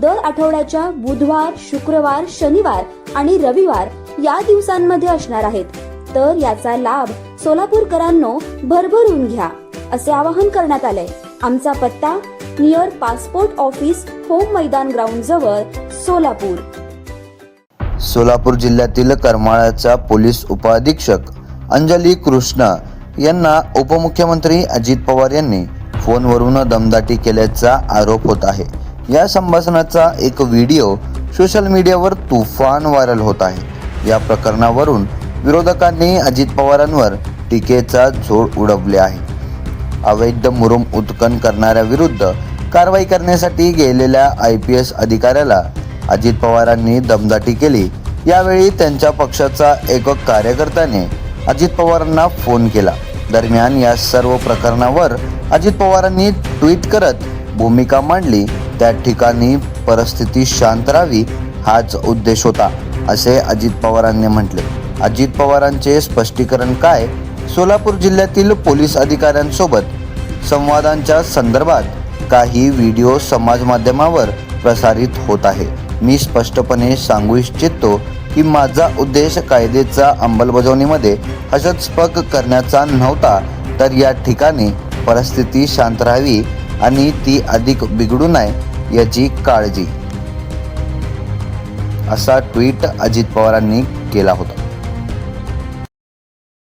दर आठवड्याच्या बुधवार शुक्रवार शनिवार आणि रविवार या दिवसांमध्ये असणार आहेत. तर याचा लाभ सोलापूरकरांनो भरभरून घ्या असे आवाहन करण्यात आले आमचा पत्ता near passport office home Maidan ground जवळ सोलापूर. सोलापूर जिल्ह्यातील करमाळ्याचा पोलीस उपअधीक्षक अंजली कृष्ण यांना उपमुख्यमंत्री अजित पवार यांनी फोनवरून दमदाटी केल्याचा आरोप होत आहे. या संभाषणाचा एक व्हिडिओ सोशल मीडियावर तुफान व्हायरल होत आहे. या प्रकरणावरून विरोधकांनी अजित पवारांवर टीकेचा झोड उडवले आहे. अवैध मुरुम उत्कन करणाऱ्या विरुद्ध कारवाई करण्यासाठी गेलेल्या आय पी एस अधिकाऱ्याला अजित पवारांनी दमदाटी केली. यावेळी त्यांच्या पक्षाचा एक कार्यकर्त्याने अजित पवारांना फोन केला. दरम्यान या सर्व प्रकरणावर अजित पवारांनी ट्विट करत भूमिका मांडली. त्या ठिकाणी परिस्थिती शांत राहावी हाच उद्देश होता असे अजित पवारांनी म्हटले. अजित पवारांचे स्पष्टीकरण काय? सोलापूर जिल्ह्यातील पोलीस अधिकाऱ्यांसोबत संवादांच्या संदर्भात काही व्हिडिओ समाज माध्यमावर प्रसारित होत आहे. मी स्पष्टपणे सांगू इच्छितो की माझा उद्देश कायद्याचा अंमलबजावणीमध्ये हस्तक्षेप करण्याचा नव्हता तर या ठिकाणी परिस्थिती शांत राहावी आणि ती अधिक बिघडू नये याची काळजी. असा ट्विट अजित पवारांनी केला होता.